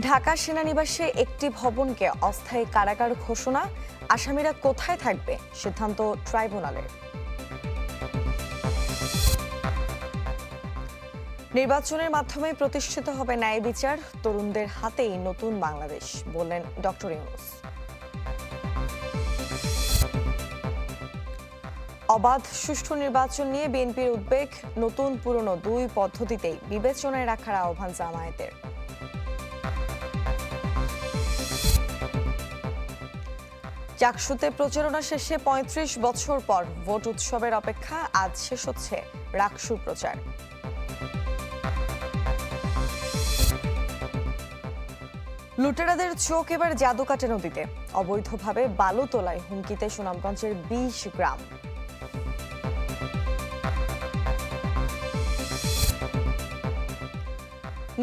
ঢাকা সেনানিবাসে একটি ভবনকে অস্থায়ী কারাগার ঘোষণা। আসামিরা কোথায় থাকবে সিদ্ধান্ত ট্রাইব্যুনালের। নির্বাচনের মাধ্যমে প্রতিষ্ঠিত হবে ন্যায় বিচার। তরুণদের হাতেই নতুন বাংলাদেশ, বললেন ডক্টর ইউনুস। অবাধ, সুষ্ঠু নির্বাচন নিয়ে বিএনপির উদ্বেগ। নতুন পুরনো দুই পদ্ধতিতেই বিবেচনায় রাখার আহ্বান জামায়াতের। চাকসুতে প্রচারণা শেষে ৩৫ বছর পর ভোট উৎসবের অপেক্ষা আজ শেষ হচ্ছে রাকসু প্রচার। লুটেরাদের চোখ এবার জাদুকাটে নদীতে। অবৈধভাবে বালু তোলায় হুমকিতে সুনামগঞ্জের বিশ গ্রাম।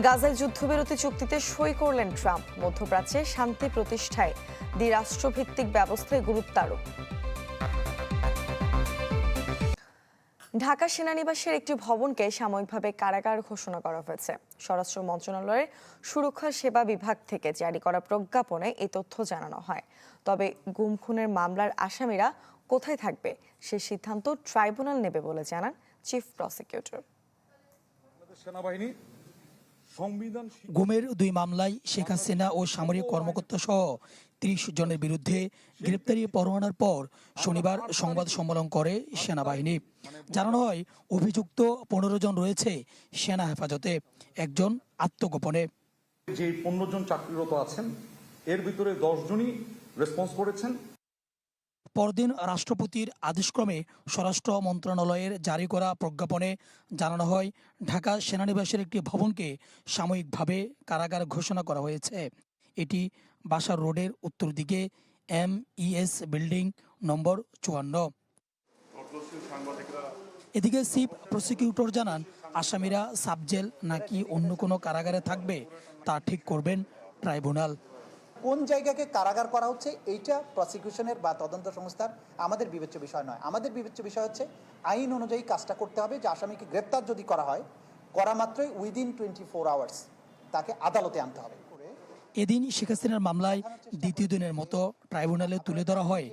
গাজায় যুদ্ধবিরতি চুক্তিতে সই করলেন ট্রাম্প। মধ্যপ্রাচ্যে শান্তি প্রতিষ্ঠায় দ্বিরাষ্ট্রভিত্তিক ব্যবস্থায় গুরুত্ব আরোপ। ঢাকা সেনানিবাসের একটি ভবনকে সাময়িকভাবে কারাগার ঘোষণা করা হয়েছে। স্বরাষ্ট্র মন্ত্রণালয়ের সুরক্ষা সেবা বিভাগ থেকে জারি করা প্রজ্ঞাপনে এই তথ্য জানানো হয়। তবে গুম, খুনের মামলার আসামিরা কোথায় থাকবে সে সিদ্ধান্ত ট্রাইব্যুনাল নেবে বলে জানান চিফ প্রসিকিউটর। সেনাবাহিনী গুমের দুই মামলায় শেখ হাসিনা ও সামরিক কর্মকর্তা সহ ত্রিশ জনের বিরুদ্ধে গ্রেপ্তারি পরোয়ানার পর শনিবার সংবাদ সম্মেলন করে সেনাবাহিনী। জানানো হয় অভিযুক্ত পনেরো জন রয়েছে সেনা হেফাজতে একজন আত্মগোপনে। যে পনেরো জন চাকরিরত আছেন এর ভিতরে দশ জনই রেসপন্স করেছেন। পরদিন রাষ্ট্রপতির আদেশক্রমে স্বরাষ্ট্র মন্ত্রণালয়ের জারি করা প্রজ্ঞাপনে জানানো হয়, ঢাকা সেনানিবাসের একটি ভবনকে সাময়িকভাবে কারাগার ঘোষণা করা হয়েছে। এটি বাসার রোডের উত্তর দিকে এম ইএস বিল্ডিং নম্বর চুয়ান্ন। এদিকে চিফ প্রসিকিউটর জানান, আসামিরা সাবজেল নাকি অন্য কোনো কারাগারে থাকবে তা ঠিক করবেন ট্রাইব্যুনাল। কোন জায়গাকে কারাগার করা হচ্ছে, এইটা প্রসিকিউশনের বা তদন্ত সংস্থার আমাদের বিবেচ্য বিষয় নয়। আমাদের বিবেচ্য বিষয় হচ্ছে, আইন অনুযায়ী কাজটা করতে হবে, যে আসামিকে গ্রেপ্তার যদি করা হয়, করা মাত্রই উইদিন টোয়েন্টি ফোর আওয়ার্স তাকে আদালতে আনতে হবে। এদিন শেখ হাসিনার মামলায় দ্বিতীয় দিনের মতো ট্রাইব্যুনালে তুলে ধরা হয়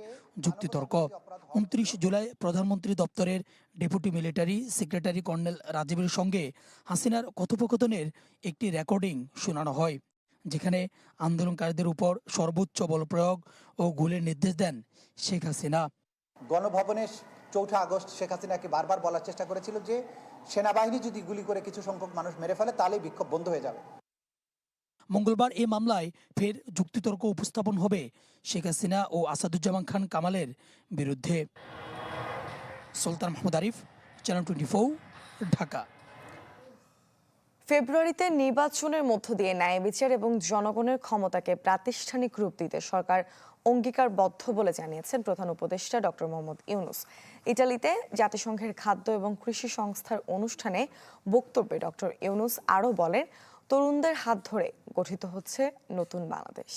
যুক্তিতর্ক। উনত্রিশ জুলাই প্রধানমন্ত্রী দপ্তরের ডেপুটি মিলিটারি সেক্রেটারি কর্নেল রাজীবের সঙ্গে হাসিনার কথোপকথনের একটি রেকর্ডিং শোনানো হয়। যেখানে আন্দোলনকারীদের উপর সর্বোচ্চ বল প্রয়োগ ও গুলির নির্দেশ দেন শেখ হাসিনা। গণভবনে চৌঠা আগস্ট শেখ হাসিনাকে বারবার বলার চেষ্টা করেছিল যে সেনাবাহিনী যদি গুলি করে কিছু সংখ্যক মানুষ মেরে ফেলে তাহলেই বিক্ষোভ বন্ধ হয়ে যাবে। মঙ্গলবার এই মামলায় ফের যুক্তিতর্ক উপস্থাপন হবে শেখ হাসিনা ও আসাদুজ্জামান খান কামালের বিরুদ্ধে। সুলতান মাহমুদ আরিফ চ্যানেল টোয়েন্টি ঢাকা ফেব্রুয়ারিতে নির্বাচনের মধ্য দিয়ে ন্যায় বিচার এবং জনগণের ক্ষমতাকে প্রাতিষ্ঠানিক রূপ দিতে সরকার অঙ্গীকারবদ্ধ বলে জানিয়েছেন প্রধান উপদেষ্টা ডক্টর মোহাম্মদ ইউনুস। ইটালিতে জাতিসংঘের খাদ্য এবং কৃষি সংস্থার অনুষ্ঠানে বক্তব্যে ডক্টর ইউনুস আরও বলেন, তরুণদের হাত ধরে গঠিত হচ্ছে নতুন বাংলাদেশ।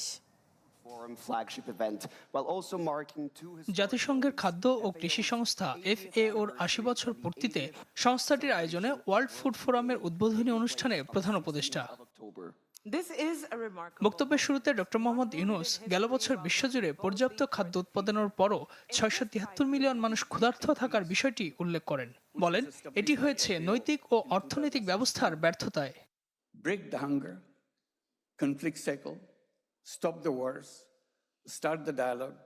জাতিসংঘের খাদ্য ও কৃষি সংস্থা এফএওর আশি বছর পূর্তিতে সংস্থাটির আয়োজনে ওয়ার্ল্ড ফুড ফোরামের উদ্বোধনী অনুষ্ঠানে প্রধান উপদেষ্টা. বক্তব্যের শুরুতে ডক্টর মোহাম্মদ ইউনুস গেল বছর বিশ্বজুড়ে পর্যাপ্ত খাদ্য উৎপাদনের পরও ছয়শো তিয়াত্তর মিলিয়ন মানুষ ক্ষুধার্থ থাকার বিষয়টি উল্লেখ করেন বলেন এটি হয়েছে নৈতিক ও অর্থনৈতিক ব্যবস্থার ব্যর্থতায় stop the wars, start the dialogue,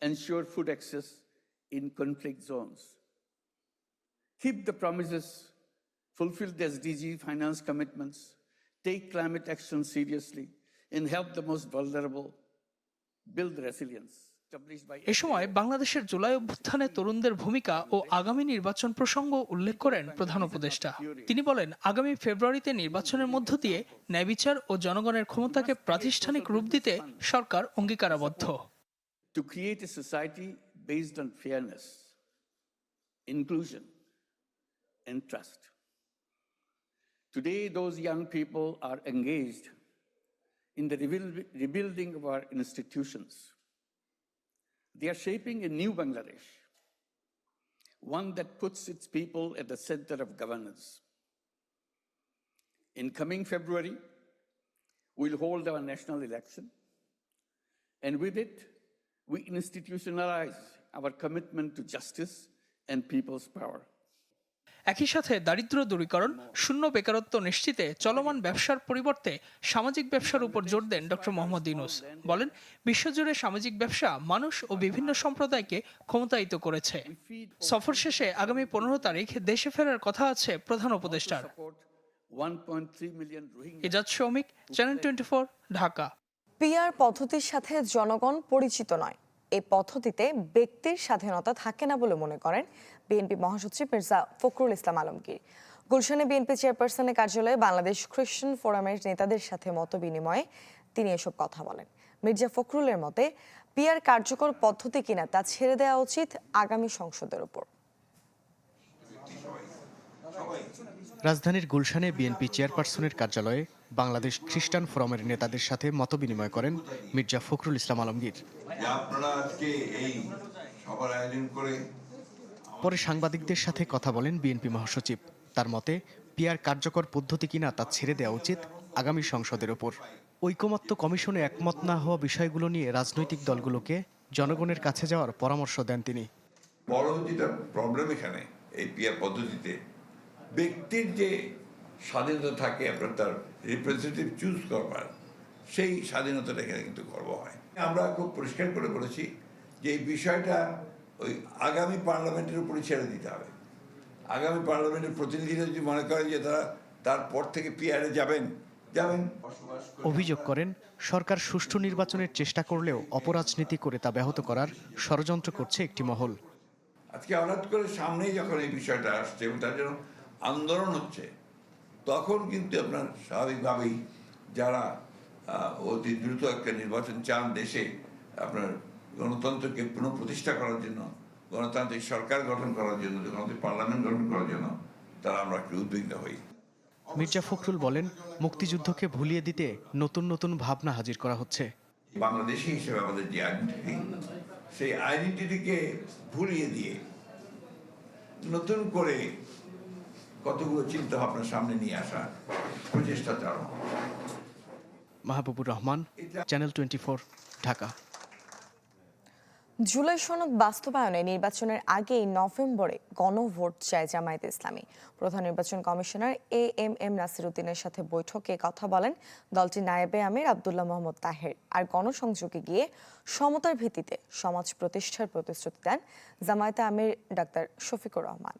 ensure food access in conflict zones. Keep the promises, fulfill the SDG finance commitments, take climate action seriously, and help the most vulnerable build resilience. এ সময় বাংলাদেশের জুলাই অভ্যুত্থানে তরুণদের ভূমিকা ও আগামী নির্বাচন প্রসঙ্গ উল্লেখ করেন প্রধান উপদেষ্টা। তিনি বলেন আগামী ফেব্রুয়ারিতে নির্বাচনের মধ্য দিয়ে ন্যায়বিচার ও জনগণের ক্ষমতাকে প্রাতিষ্ঠানিক রূপ দিতে সরকার অঙ্গীকারাবদ্ধ। To create society based on fairness inclusion and today those young people are engaged in the rebuilding of our They are shaping a new Bangladesh, one that puts its people at the center of governance. In coming February, we'll hold our national election. And with it, we institutionalize our commitment to justice and people's power. একই সাথে দারিদ্র দূরীকরণ, শূন্য বেকারত্ব নিশ্চিতে চলমান ব্যবসার পরিবর্তে সামাজিক ব্যবসার উপর জোর দেন ডক্টর মোহাম্মদ ইউনুস। বলেন, বিশ্বজুড়ে সামাজিক ব্যবসা মানুষ ও বিভিন্ন সম্প্রদায়কে ক্ষমতায়িত করেছে। সফর শেষে আগামী পনেরো তারিখ দেশে ফেরার কথা আছে প্রধান উপদেষ্টার। Support 1.3 million Rohingya. এজাজ শ্রমিক, চ্যানেল টোয়েন্টি ঢাকা। পিআর পদ্ধতির সাথে জনগণ পরিচিত নয়। এই পদ্ধতিতে ব্যক্তির স্বাধীনতা থাকে না বলে মনে করেন বিএনপি মহাসচিব মির্জা ফখরুল ইসলাম আলমগীর। গুলশানে বিএনপি চেয়ারপারসনের কার্যালয়ে বাংলাদেশ খ্রিস্টান ফোরামের নেতাদের সাথে মত বিনিময়ে তিনি এসব কথা বলেন। মির্জা ফখরুলের মতে পিআর কার্যকর পদ্ধতি কিনা তা ছেড়ে দেওয়া উচিত আগামী সংসদের উপর। রাজধানীর গুলশানে বিএনপি চেয়ারপারসনের কার্যালয়ে বাংলাদেশ খ্রিস্টান ফোরামের নেতাদের সাথে মতবিনিময় করেন মির্জা ফখরুল ইসলাম আলমগীর। আপনারা আজকে এই সবার আয়োজন করে পরে সাংবাদিকদের সাথে কথা বলেন বিএনপি মহাসচিব। তার মতে, পিআর কার্যকর পদ্ধতি কিনা তা ছেড়ে দেওয়া উচিত আগামী সংসদের ওপর। ঐকমত্য কমিশনে একমত না হওয়া বিষয়গুলো নিয়ে রাজনৈতিক দলগুলোকে জনগণের কাছে যাওয়ার পরামর্শ দেন তিনি। বড় যেটা প্রবলেম এখানে, এই পিয়ার পদ্ধতিতে ব্যক্তির যে স্বাধীনতা থাকে আপনার তার রিপ্রেজেন্টেটিভ চুজ করবার, সেই স্বাধীনতাটা এখানে কিন্তু গর্ব হয়। আমরা খুব পরিষ্কার করে বলেছি যে এই বিষয়টা ওই আগামী পার্লামেন্টের উপরই ছেড়ে দিতে হবে। আগামী পার্লামেন্টের প্রতিনিধিরা যদি মনে করে যে তারা তারপর থেকে পিয়ারে যাবেন যাবেন। অভিযোগ করেন সরকার সুষ্ঠু নির্বাচনের চেষ্টা করলেও অপরাজনীতি করে তা ব্যাহত করার ষড়যন্ত্র করছে একটি মহল। আজকে হঠাৎ করে সামনেই যখন এই বিষয়টা আসছে এবং তার জন্য আন্দোলন হচ্ছে তখন কিন্তু আপনার স্বাভাবিকভাবেই যারা অতি দ্রুত একটা নির্বাচন চান দেশে আপনার গণতন্ত্রকে পুনঃপ্রতিষ্ঠা করার জন্য গণতান্ত্রিক সরকার গঠন করার জন্য গণতান্ত্রিক পার্লামেন্ট গঠন করার জন্য তারা আমরা একটু উদ্বিগ্ন হই। মির্জা ফখরুল বলেন মুক্তিযুদ্ধকে ভুলিয়ে দিতে নতুন নতুন ভাবনা হাজির করা হচ্ছে। বাংলাদেশি হিসেবে আমাদের যে আইডেন্টিটি সেই আইডেন্টিটিকে ভুলিয়ে দিয়ে নতুন করে কতগুলো চিন্তা ভাবনা সামনে নিয়ে আসা প্রচেষ্টা চালানো Mahbubur Rahman channel twenty Dhaka. July সনদ বাস্তবায়নে নির্বাচনের আগেই নভেম্বরে গণভোট চায় জামায়াতে ইসলামী। প্রধান নির্বাচন commissioner A M M Nasir উদ্দিনের সাথে বৈঠকে কথা বলেন দলটির নায়েবে আমির আবদুল্লাহ মোহাম্মদ তাহের আর গণসংযোগে গিয়ে সমতার ভিত্তিতে সমাজ প্রতিষ্ঠার প্রতিশ্রুতি দেন জামায়াতে আমির ডাক্তার শফিকুর রহমান।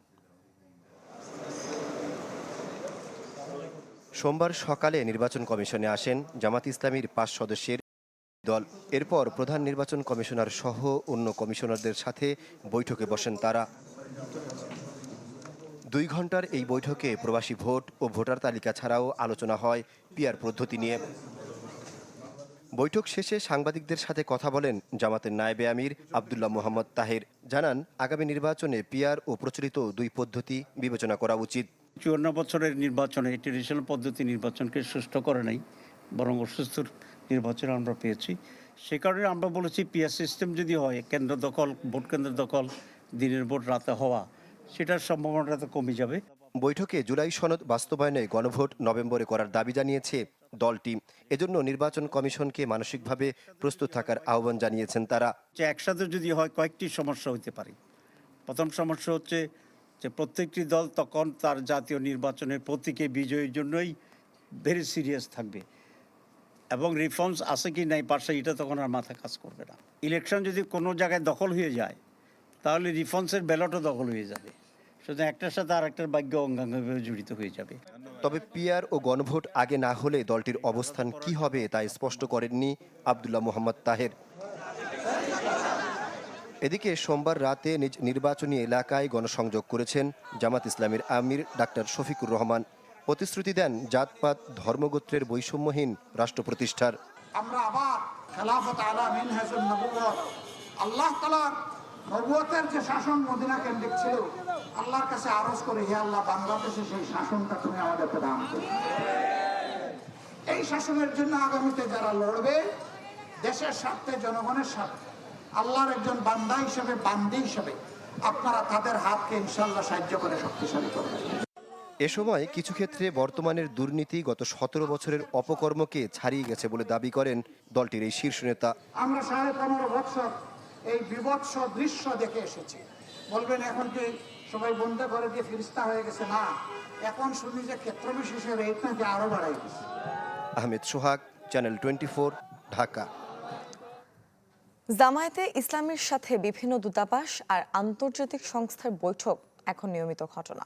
সোমবার সকালে নির্বাচন কমিশনে আসেন জামাত ইসলামীর পাঁচ সদস্যের দল। এরপর প্রধান নির্বাচন কমিশনার সহ অন্য কমিশনারদের সাথে বৈঠকে বসেন তারা। দুই ঘণ্টার এই বৈঠকে প্রবাসী ভোট ও ভোটার তালিকা ছাড়াও আলোচনা হয় পিয়ার পদ্ধতি নিয়ে। বৈঠক শেষে সাংবাদিকদের সাথে কথা বলেন জামাতের নায়েবে আমির আবদুল্লাহ মোহাম্মদ তাহের। জানান, আগামী নির্বাচনে পিয়ার ও প্রচলিত দুই পদ্ধতি বিবেচনা করা উচিত। চুয়ান্ন বছরের নির্বাচনে ট্রেডিশনাল পদ্ধতি নির্বাচনকে সুস্থ করে নাই, বরং অসুস্থ নির্বাচন আমরা পেয়েছি। সে কারণে আমরা বলেছি পিয়ার সিস্টেম যদি হয় কেন্দ্র দখল ভোট কেন্দ্র দখল দিনের ভোট রাতে হওয়া সেটার সম্ভাবনাটা তো কমে যাবে। বৈঠকে জুলাই সনদ বাস্তবায়নে গণভোট নভেম্বরে করার দাবি জানিয়েছে দলটি। এজন্য নির্বাচন কমিশনকে মানসিকভাবে প্রস্তুত থাকার আহ্বান জানিয়েছেন তারা। যে একসাথে যদি হয় কয়েকটি সমস্যা হতে পারে। প্রথম সমস্যা হচ্ছে যে প্রত্যেকটি দল তখন তার জাতীয় নির্বাচনের প্রতীকে বিজয়ের জন্যই ভেরি সিরিয়াস থাকবে। এবং রিফর্মস আছে কি নাই পাশে এটা তখন আর মাথা কাজ করবে না। ইলেকশন যদি কোনো জায়গায় দখল হয়ে যায়, তাহলে রিফর্মসের ব্যালটও দখল হয়ে যাবে। সুতরাং একটার সাথে আর একটার ভাগ্য অঙ্গাঙ্গভাবে জড়িত হয়ে যাবে। তবে পিয়ার ও গণভোট আগে না হলে দলটির অবস্থান কি হবে, তা স্পষ্ট করেননি আবদুল্লাহ মোহাম্মদ তাহের। এদিকে সোমবার রাতে নিজ নির্বাচনী এলাকায় গণসংযোগ করেছেন জামাত ইসলামের আমির ডাক্তার শফিকুর রহমান। প্রতিশ্রুতি দেন জাতপাত ধর্মগোত্রের বৈষম্যহীন রাষ্ট্র প্রতিষ্ঠার আমরা আবার খেলাফত আলা নবুয়ত আল্লাহ নবুয়তের যে শাসন মদিনা কেন্দ্রিক ছিল, আল্লাহর কাছে আরজ করে, হে আল্লাহ, বাংলাদেশে সেই শাসনটা তুমি এই শাসনের জন্য আগামীতে যারা লড়বে, দেশের স্বার্থে, জনগণের স্বার্থে, আল্লাহর একজন বান্দা হিসেবে, বান্দি হিসেবে, আপনারা তাদের হাতকে ইনশাল্লাহ সাহায্য করে শক্তিশালী করবেন। এ সময় কিছু ক্ষেত্রে বর্তমানের দুর্নীতি গত সতেরো বছরের অপকর্মকে ছাড়িয়ে গেছে বলে দাবি করেন দলটির এই শীর্ষ নেতা। আমরা সাড়ে পনেরো বছর এই বিভৎস দৃশ্য দেখে এসেছি। বলবেন এখন কি সবাই বন্ধ করে দিয়ে ফিরিস্তা হয়ে গেছে? না এখন শুনি যে ক্ষেত্র বিশেষে রেট নাকি আরও বাড়াই গেছে। Ahmed Sohag channel twenty four Dhaka. Jamaat-e ইসলামের সাথে বিভিন্ন দূতাবাস আর আন্তর্জাতিক সংস্থার বৈঠক এখন নিয়মিত ঘটনা।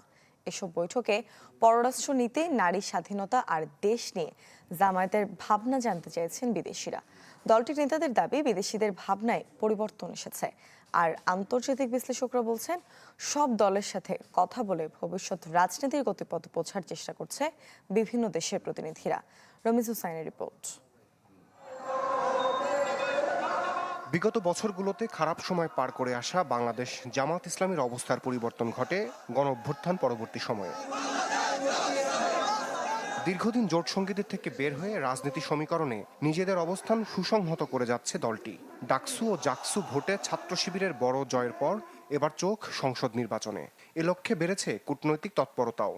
এসব বৈঠকে পররাষ্ট্র নীতি নারী স্বাধীনতা আর দেশ নিয়ে জামায়াতের ভাবনা জানতে চেয়েছেন বিদেশিরা। দলটির নেতাদের দাবি, বিদেশিদের ভাবনায় পরিবর্তন এসেছে। আর আন্তর্জাতিক বিশ্লেষকরা বলছেন, সব দলের সাথে কথা বলে ভবিষ্যৎ রাজনীতির গতিপথ বোঝার চেষ্টা করছে বিভিন্ন দেশের প্রতিনিধিরা। রমিজ হুসাইনের রিপোর্ট। বিগত বছরগুলোতে খারাপ সময় পার করে আসা বাংলাদেশ জামাত ইসলামের অবস্থার পরিবর্তন ঘটে গণ অভ্যুত্থান পরবর্তী সময়ে। দীর্ঘদিন জোট সঙ্গীতের থেকে বের হয়ে রাজনীতি সমীকরণে নিজেদের অবস্থান সুসংহত করে যাচ্ছে দলটি। ডাকসু ও জাকসু ভোটে ছাত্র শিবিরের বড় জয়ের পর এবার চোখ সংসদ নির্বাচনে। এ লক্ষ্যে বেড়েছে কূটনৈতিক তৎপরতাও।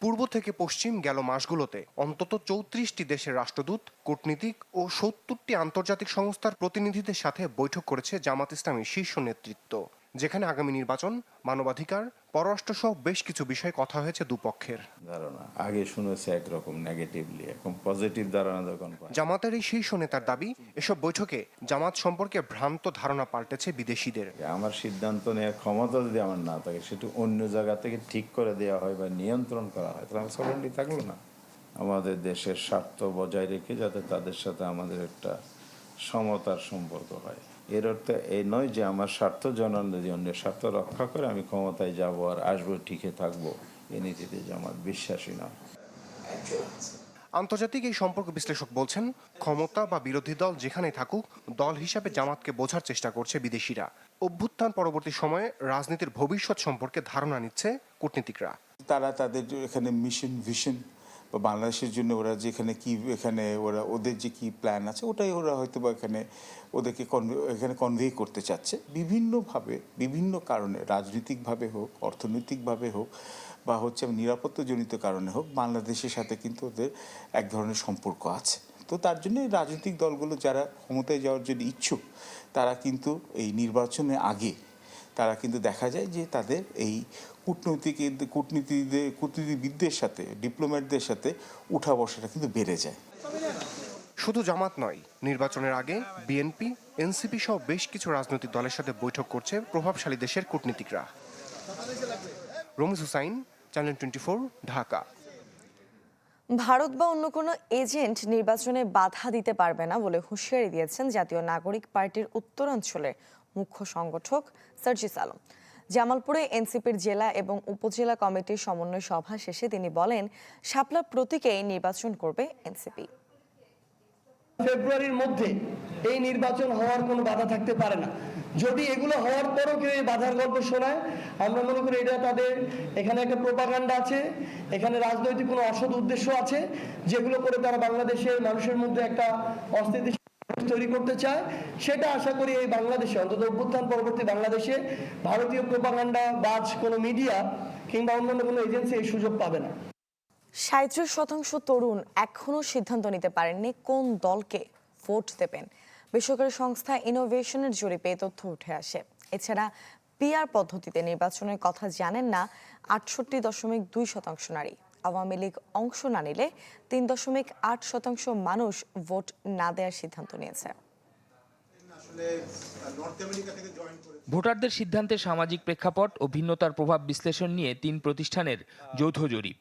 পূর্ব থেকে পশ্চিম গেল মাসগুলোতে। অন্তত চৌত্রিশটি দেশের রাষ্ট্রদূত, কূটনীতিক ও সত্তরটি আন্তর্জাতিক সংস্থার প্রতিনিধিদের সাথে বৈঠক করেছে জামাত ইসলামের শীর্ষ নেতৃত্ব। যেখানে আগামী নির্বাচন মানবাধিকার পররাষ্ট্র সহ বেশ কিছু বিষয়ে কথা হয়েছে দুপক্ষের। ধারণা। আগে শুনেছে একরকম নেগেটিভলি এখন পজিটিভ ধারণা যখন জামাতের এই শীর্ষ নেতার দাবি এসব বৈঠকে জামাত সম্পর্কে ভ্রান্ত ধারণা পাল্টেছে বিদেশিদের। আমার সিদ্ধান্ত নেওয়ার ক্ষমতা যদি আমার না থাকে সেটা অন্য জায়গা থেকে ঠিক করে দেওয়া হয় বা নিয়ন্ত্রণ করা হয় তাহলে সভরেন্টি থাকল না। আমাদের দেশের স্বার্থ বজায় রেখে যাতে তাদের সাথে আমাদের একটা সমতার সম্পর্ক হয়। এর অর্থ এই নয় যে আমার স্বার্থ জনগণের অন্যের স্বার্থ রক্ষা করে আমি ক্ষমতায় যাব আর আসব টিকে থাকব। এ নীতিতে যে আমার বিশ্বাসী নয় আন্তর্জাতিক এই সম্পর্ক বিশ্লেষক বলছেন ক্ষমতা বা বিরোধী দল যেখানে থাকুক দল হিসাবে জামাতকে বোঝার চেষ্টা করছে বিদেশিরা। অভ্যুত্থান পরবর্তী সময়ে রাজনীতির ভবিষ্যৎ সম্পর্কে ধারণা নিচ্ছে কূটনীতিকরা। তারা তাদের এখানে মিশন ভিশন বা বাংলাদেশের জন্য ওরা যেখানে কি, এখানে ওরা ওদের যে কি প্ল্যান আছে, ওটাই ওরা হয়তো বা এখানে ওদেরকে এখানে কনভে করতে চাচ্ছে। বিভিন্নভাবে, বিভিন্ন কারণে, রাজনৈতিকভাবে হোক, অর্থনৈতিকভাবে হোক, বা হচ্ছে নিরাপত্তাজনিত কারণে হোক, বাংলাদেশের সাথে কিন্তু ওদের এক ধরনের সম্পর্ক আছে। তো তার জন্য রাজনৈতিক দলগুলো যারা ক্ষমতায় যাওয়ার জন্য ইচ্ছুক, তারা কিন্তু এই নির্বাচনের আগে তারা কিন্তু দেখা যায় যে তাদের এই কূটনৈতিক কূটনীতিদের কূটনীতিবিদদের সাথে ডিপ্লোম্যাটদের সাথে উঠা বসাটা কিন্তু বেড়ে যায়। শুধু জামাত নয় নির্বাচনের আগে বিএনপি এনসিপি সহ বেশ কিছু রাজনৈতিক দলের সাথে বৈঠক করছে প্রভাবশালী দেশের কূটনীতিকরা। Ramiz Hussain channel twenty Dhaka. Bharat বা অন্য কোনো এজেন্ট নির্বাচনে বাধা দিতে পারবে না বলে হুঁশিয়ারি দিয়েছেন জাতীয় নাগরিক পার্টির উত্তরাঞ্চলের মুখ্য সংগঠক সার্জিস আলম। জামালপুরে এনসিপির জেলা এবং উপজেলা কমিটির সমন্বয় সভা শেষে তিনি বলেন শাপলা প্রতীকেই নির্বাচন করবে এনসিপি। ফেব্রুয়ারির মধ্যে এই নির্বাচন হওয়ার কোনো বাধা থাকতে পারে না। যদি এগুলো হওয়ার পরও কেউ এই বাধার গল্প শোনায়, আমরা মনে করি এটা তাদের এখানে একটা প্রোপাগান্ডা আছে, এখানে রাজনৈতিক কোনো অসৎ উদ্দেশ্য আছে, যেগুলো করে তারা বাংলাদেশের মানুষের মধ্যে একটা অস্থিতিশীল তৈরি করতে চায়, সেটা আশা করি এই বাংলাদেশে, অন্তত অভ্যুত্থান পরবর্তী বাংলাদেশে ভারতীয় প্রোপাগান্ডা বাজ, কোনো মিডিয়া কিংবা অন্যান্য কোনো এজেন্সি এই সুযোগ পাবে না। সাঁত্রিশ শতাংশ তরুণ এখনও সিদ্ধান্ত নিতে পারেননি কোন দলকে ভোট দেবেন। বেসরকারি সংস্থা ইনোভেশনের জরিপে তথ্য উঠে আসে। এছাড়া পিআর পদ্ধতিতে নির্বাচনের কথা জানেন না, আটষট্টি দশমিক দুই শতাংশ নারী। আওয়ামী লীগ অংশ না নিলে তিন দশমিক আট শতাংশ মানুষ ভোট না দেওয়ার সিদ্ধান্ত নিয়েছে। ভোটারদের সিদ্ধান্তে সামাজিক প্রেক্ষাপট ও ভিন্নতার প্রভাব বিশ্লেষণ নিয়ে তিন প্রতিষ্ঠানের যৌথ জরিপ।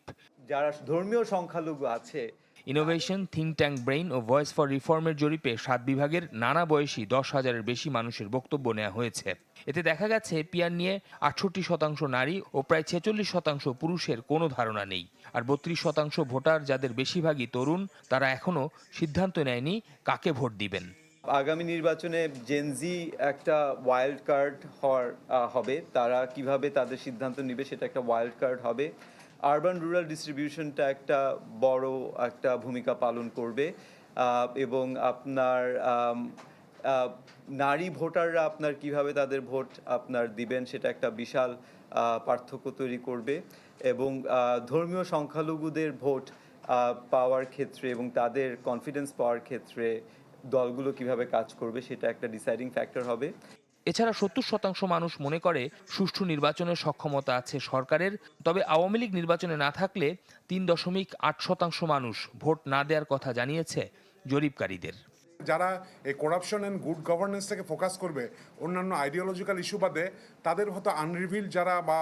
যারা ধর্মীয় সংখ্যালঘু আছে ইনোভেশন থিঙ্ক ট্যাঙ্ক ব্রেইন ও ভয়েস ফর রিফর্মের জরিপে সাত বিভাগের নানা বয়সী দশ হাজারের বেশি মানুষের বক্তব্য নেওয়া হয়েছে। এতে দেখা গেছে, পিয়ার নিয়ে আটষট্টি শতাংশ নারী ও প্রায় ছেচল্লিশ শতাংশ পুরুষের কোনো ধারণা নেই। আর বত্রিশ শতাংশ ভোটার যাদের বেশিরভাগই তরুণ, তারা এখনও সিদ্ধান্ত নেয়নি কাকে ভোট দিবেন। আগামী নির্বাচনে জেনজি একটা ওয়াইল্ড কার্ড হওয়ার হবে। তারা কীভাবে তাদের সিদ্ধান্ত নেবে সেটা একটা ওয়াইল্ড কার্ড হবে। আরবান রুরাল ডিস্ট্রিবিউশনটা একটা বড় একটা ভূমিকা পালন করবে এবং আপনার নারী ভোটাররা আপনার কীভাবে তাদের ভোট আপনার দিবেন সেটা একটা বিশাল পার্থক্য তৈরি করবে এবং ধর্মীয় সংখ্যালঘুদের ভোট পাওয়ার ক্ষেত্রে এবং তাদের কনফিডেন্স পাওয়ার ক্ষেত্রে দলগুলো কীভাবে কাজ করবে সেটা একটা ডিসাইডিং ফ্যাক্টর হবে। এছাড়া সত্তর শতাংশ মানুষ মনে করে সুষ্ঠু নির্বাচনের সক্ষমতা আছে সরকারের তবে আওয়ামী লীগ নির্বাচনে না থাকলে তিন দশমিক আট শতাংশ মানুষ ভোট না দেওয়ার কথা জানিয়েছে জরিপকারীদের। যারা এই করাপশন অ্যান্ড গুড গভর্নেন্সটাকে ফোকাস করবে অন্যান্য আইডিওলজিক্যাল ইস্যু বাদে তাদের হয়তো আনরিভিল যারা বা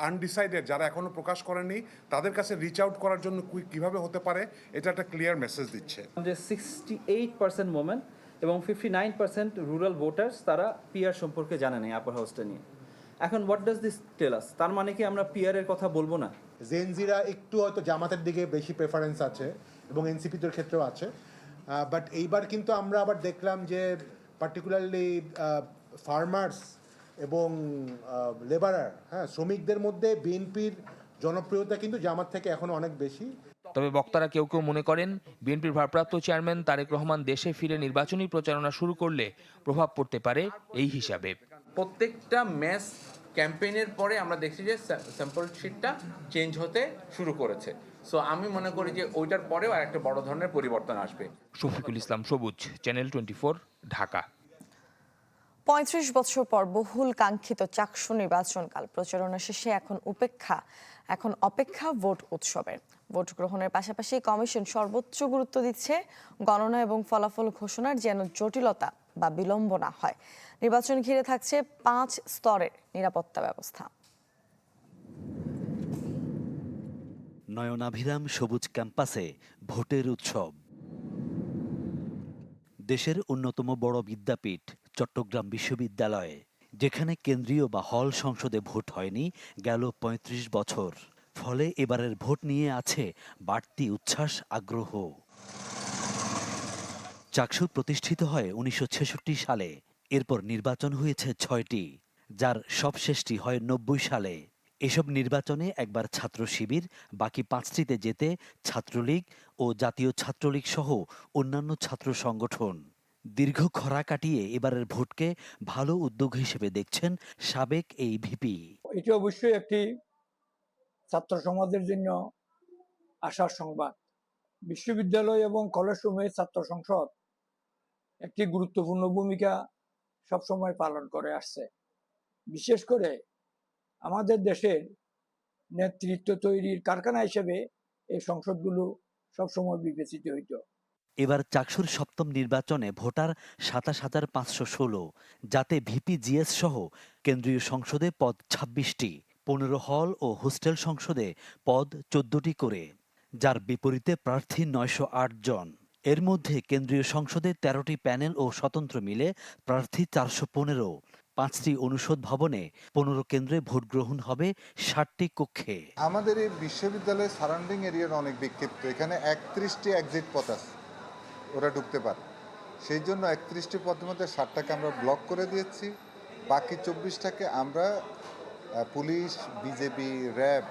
আনডিসাইডেড যারা এখনও প্রকাশ করেনি তাদের কাছে রিচ আউট করার জন্য কি- কীভাবে হতে পারে এটা একটা ক্লিয়ার মেসেজ দিচ্ছে। যে সিক্সটি এইট পার্সেন্ট মোমেন্ট এবং fifty nine percent rural voters তারা পিআর সম্পর্কে জানে না আপার হাউসটা নিয়ে। এখন হোয়াট ডাজ দিস টেলাস তার মানে কি আমরা পিআর এর কথা বলব না? জেনজিরা একটু হয়তো জামাতের দিকে বেশি প্রেফারেন্স আছে এবং এনসিপিদের ক্ষেত্রেও আছে। বাট এইবার কিন্তু আমরা আবার দেখলাম যে পার্টিকুলারলি ফার্মার্স এবং লেবারার হ্যাঁ শ্রমিকদের মধ্যে বিএনপির জনপ্রিয়তা কিন্তু জামাত থেকে এখন অনেক বেশি। তবে বক্তারা কেউ কেউ মনে করেন বিএনপির ভারপ্রাপ্ত চেয়ারম্যান তারেক রহমান দেশে ফিরে নির্বাচনী প্রচারণা শুরু করলে প্রভাব পড়তে পারে এই হিসাবে। প্রত্যেকটা ম্যাচ ক্যাম্পেইনের পরে আমরা দেখছি যে স্যাম্পল শিটটা চেঞ্জ হতে শুরু করেছে। সো আমি মনে করি যে ওইটার পরেও আর একটা বড় ধরনের পরিবর্তন আসবে। শফিকুল ইসলাম সবুজ চ্যানেল টোয়েন্টি ঢাকা। পঁয়ত্রিশ বছর পর বহুল কাঙ্ক্ষিত চাকসু নির্বাচনকাল প্রচারণা শেষে এখন উপেক্ষা, এখন অপেক্ষা ভোট উৎসবের। ভোট গ্রহণের পাশাপাশি কমিশন সর্বোচ্চ গুরুত্ব দিচ্ছে, গণনা এবং ফলাফল ঘোষণার যেন জটিলতা বা বিলম্ব না হয়। নির্বাচন ঘিরে থাকছে পাঁচ স্তরের নিরাপত্তা ব্যবস্থা। নয়নাভিরাম সবুজ ক্যাম্পাসে ভোটের উৎসব। দেশের অন্যতম বড় বিদ্যাপীঠ চট্টগ্রাম বিশ্ববিদ্যালয়ে, যেখানে কেন্দ্রীয় বা হল সংসদে ভোট হয়নি, গেল ৩৫ বছর। ফলে এবারের ভোট নিয়ে আছে বাড়তি উচ্ছ্বাস, আগ্রহ। চাকসু প্রতিষ্ঠিত হয় উনিশশো ছেষট্টি সালে। এরপর নির্বাচন হয়েছে ছয়টি, যার সবশেষটি হয় নব্বই সালে। এসব নির্বাচনে একবার ছাত্র শিবির, বাকি পাঁচটিতে যেতে ছাত্রলীগ ও জাতীয় ছাত্রলীগ সহ অন্যান্য ছাত্র সংগঠন। দীর্ঘ খরা কাটিয়ে এবারের ভোটকে ভালো উদ্যোগ হিসেবে দেখছেন সাবেক এই ভিপি। এটি অবশ্যই একটি ছাত্র সমাজের জন্য আশার সংবাদ। বিশ্ববিদ্যালয় এবং কলেজসমূহের ছাত্র সংসদ একটি গুরুত্বপূর্ণ ভূমিকা সবসময় পালন করে আসছে। বিশেষ করে আমাদের দেশের নেতৃত্ব তৈরির কারখানা হিসেবে এই সংসদগুলো সবসময় বিবেচিত হইত। এবার চাকসুর সপ্তম নির্বাচনে ভোটার সাতাশ হাজার পাঁচশো ষোলো, যাতে ভিপি জিএস সহ কেন্দ্রীয় সংসদে পদ ছাব্বিশটি, পনেরো হল ও হোস্টেল সংসদে পদ চোদ্দটি করে, যার বিপরীতে প্রার্থী নয়শো আট জন। এর মধ্যে কেন্দ্রীয় সংসদে তেরোটি প্যানেল ও স্বতন্ত্র মিলে প্রার্থী চারশো পনেরো, পাঁচটি অনুষদ ভবনে পনেরো কেন্দ্রে ভোট গ্রহণ হবে ষাটটি কক্ষে। আমাদের এই বিশ্ববিদ্যালয়ের সারাউন্ডিং এরিয়ার অনেক বিক্ষিপ্ত, এখানে একত্রিশটি এক্সিট পথ আছে। ওরা ঢুকতে পারে। সেই জন্য একত্রিশটি পথের মধ্যে ষাটটাকে আমরা ব্লক করে দিয়েছি। বাকি চব্বিশটাকে আমরা পুলিশ, বিজেপি, র্যাব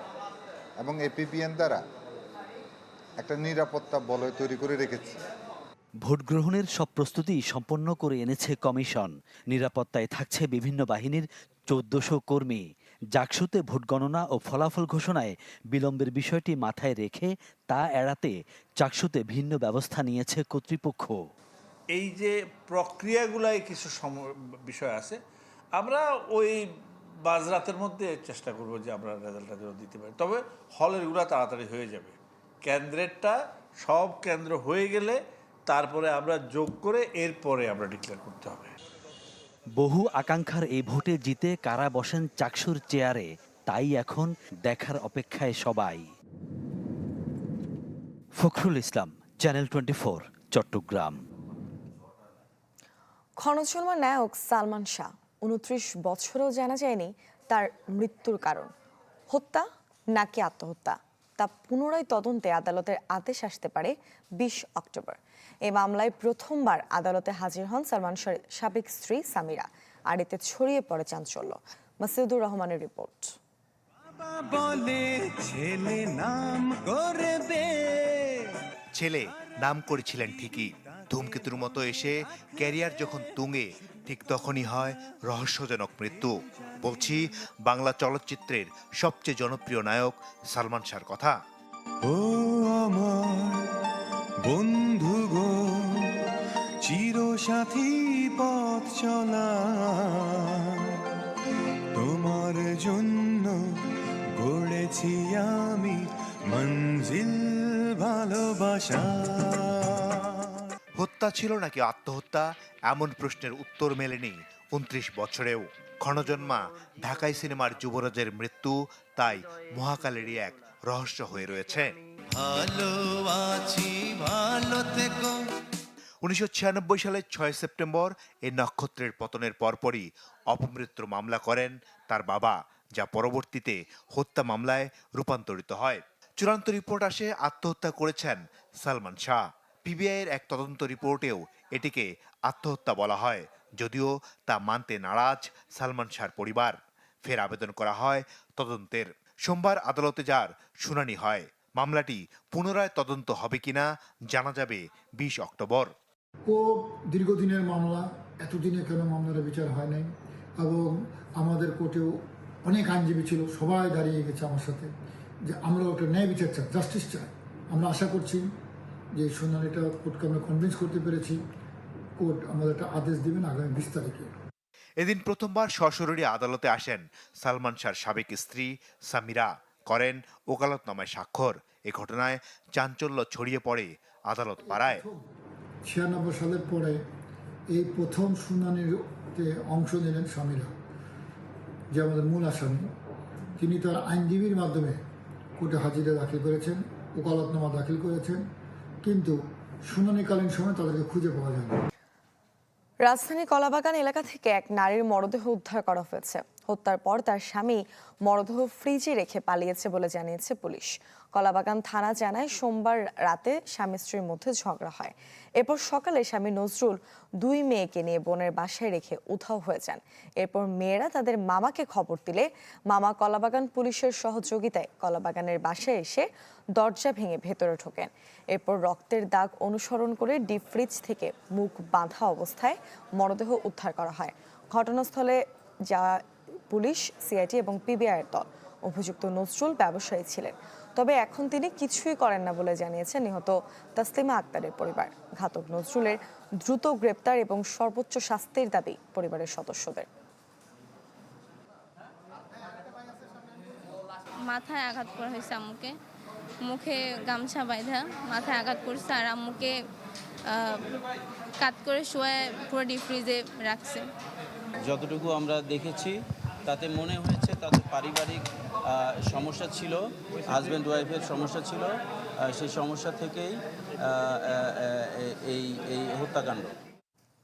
এবং এপিবিএন দ্বারা একটা নিরাপত্তা বলয় তৈরি করে রেখেছি। ভোট গ্রহণের সব প্রস্তুতি সম্পন্ন করে এনেছে কমিশন। নিরাপত্তায় থাকছে বিভিন্ন বাহিনীর চোদ্দশো কর্মী। জাকসুতে ভোট গণনা ও ফলাফল ঘোষণায় বিলম্বের বিষয়টি মাথায় রেখে তা এড়াতে চাকসুতে ভিন্ন ব্যবস্থা নিয়েছে কর্তৃপক্ষ। এই যে প্রক্রিয়াগুলাই কিছু বিষয় আছে, আমরা ওই বাজরাতের মধ্যে চেষ্টা করব যে আমরা রেজাল্টটা যেন দিতে পারি। তবে হলেরগুলো তাড়াতাড়ি হয়ে যাবে। কেন্দ্রেরটা সব কেন্দ্র হয়ে গেলে তারপরে আমরা যোগ করে এরপরে আমরা ডিক্লেয়ার করতে হবে। বহু আকাঙ্ক্ষার এই ভোটে জিতে কারা বসেন চাকসুর চেয়ারে, তাই এখন দেখার অপেক্ষায় সবাই। Fakhrul Islam channel twenty four Chattogram ক্ষণচলমা নায়ক সালমান শাহ, উনত্রিশ বছরেও জানা যায়নি তার মৃত্যুর কারণ। হত্যা নাকি আত্মহত্যা? তা পুনরায় তদন্তে আদালতের আদেশ আসতে পারে বিশ অক্টোবর। এই মামলায় প্রথমবার আদালতে হাজির হন সালমান সাবেক স্ত্রী সামিরা আর এতে ছড়িয়ে পড়ে চাঞ্চল্য। মাসিদুর রহমানের রিপোর্ট। বলে ছেলে নাম করবে। ছেলে নাম করেছিলেন ঠিকই। ধূমকেতুর মতো এসে ক্যারিয়ার যখন তুঙ্গে, ঠিক তখনই হয় রহস্যজনক মৃত্যু। বলছি, বাংলা চলচ্চিত্রের সবচেয়ে জনপ্রিয় নায়ক সালমান শাহর কথা। ও আমার বন্ধু গো, চিরসাথী পথ চলা। তোমার জন্য গড়েছি আমি মঞ্জিল ভালোবাসা। হত্যা ছিল নাকি আত্মহত্যা? এমন প্রশ্নের উত্তর মেলেনি উনত্রিশ বছরেও। ক্ষণজন্মা ঢাকাই সিনেমার যুবরাজের মৃত্যু তাই মহাকালেরই এক রহস্য হয়ে রয়েছে। উনিশশো সালের ছয় সেপ্টেম্বর এই নক্ষত্রের পতনের পরপরই অপমৃত্যুর মামলা করেন তার বাবা যা পরবর্তীতে হত্যা মামলায় রূপান্তরিত হয়। চূড়ান্ত রিপোর্ট আসে আত্মহত্যা করেছেন সালমান শাহ। পিবিআইয়ের এক তদন্ত রিপোর্টেও এটিকে আত্মহত্যা বলা হয়, যদিও তা মানতে নারাজ সালমান শাহর পরিবার। ফের আবেদন করা হয় তদন্তের। সোমবার আদালতে যার শুনানি হয়, মামলাটি পুনরায় তদন্ত হবে কিনা জানা যাবে বিশ অক্টোবর। খুব দীর্ঘদিনের মামলা, এতদিনে কেন মামলার বিচার হয় নাই? এবং আমাদের কোর্টেও অনেক আইনজীবী ছিল, সবাই দাঁড়িয়ে গেছে আমার সাথে যে আমরা ওটা ন্যায় বিচার চাই, জাস্টিস চাই। আমরা আশা করছি যে শুনানিটা কোর্টকে আমরা কনভিন্স করতে পেরেছি কোর্ট আমাদের একটা আদেশ দেবেন আগামী বিশ তারিখে। এদিন প্রথমবার সশরীরে আদালতে আসেন সালমান শাহর সাবেক স্ত্রী সামিরা করেন ওকালতনামায় স্বাক্ষর। এ ঘটনায় চাঞ্চল্য ছড়িয়ে পড়ে আদালত পাড়ায়। ছিয়ানব্বই সালের পরে এই প্রথম শুনানিতে অংশ নিলেন স্বামীরা যে আমাদের মূল আসামি। তিনি তার আইনজীবীর মাধ্যমে কোর্টে হাজিরা দাখিল করেছেন ওকালতনামা দাখিল করেছেন। কিন্তু শুনানিকালীন সময় তাদেরকে খুঁজে পাওয়া যায়নি। রাজধানী কলাবাগান এলাকা থেকে এক নারীর মরদেহ উদ্ধার করা হয়েছে। হত্যার পর তার স্বামী মরদেহ ফ্রিজে রেখে পালিয়েছে বলে জানিয়েছে পুলিশ। কলাবাগান থানা জানায় সোমবার রাতে স্বামী স্ত্রীর মধ্যে ঝগড়া হয়। এরপর সকালে স্বামী নজরুল দুই মেয়েকে নিয়ে বোনের বাসায় রেখে উধাও হয়ে যান। এরপর মেয়েরা তাদের মামাকে খবর দিলে মামা কলাবাগান পুলিশের সহযোগিতায় কলাবাগানের বাসায় এসে দরজা ভেঙে ভেতরে ঢোকেন। এরপর রক্তের দাগ অনুসরণ করে ডিপ ফ্রিজ থেকে মুখ বাঁধা অবস্থায় মরদেহ উদ্ধার করা হয়। ঘটনাস্থলে যা পুলিশ সিআইটি এবং পিবিআইয়ের দল। অভিযুক্ত নজরুল ব্যবসায়ী ছিলেন। তবে এখন তিনি কিছুই করেন না বলে জানিয়েছে নিহত তাসলিমা আক্তারের পরিবার। ঘাতক নজরুলের দ্রুত গ্রেপ্তার এবং সর্বোচ্চ শাস্তির দাবি পরিবারের সদস্যদের। মাথায় আঘাত করা হয়েছে আম্মুকে। মুখে গামছা বাঁধা মাথায় আঘাত করছে আর আম্মুকে কাত করে শোয়ে পুরো ডিপ ফ্রিজে রাখছে। যতটুকু আমরা দেখেছি তাতে মনে হয়েছে তাদের পারিবারিক সমস্যা ছিল হাজব্যান্ড ওয়াইফের সমস্যা ছিল সেই সমস্যা থেকেই এই এই হত্যাকাণ্ড।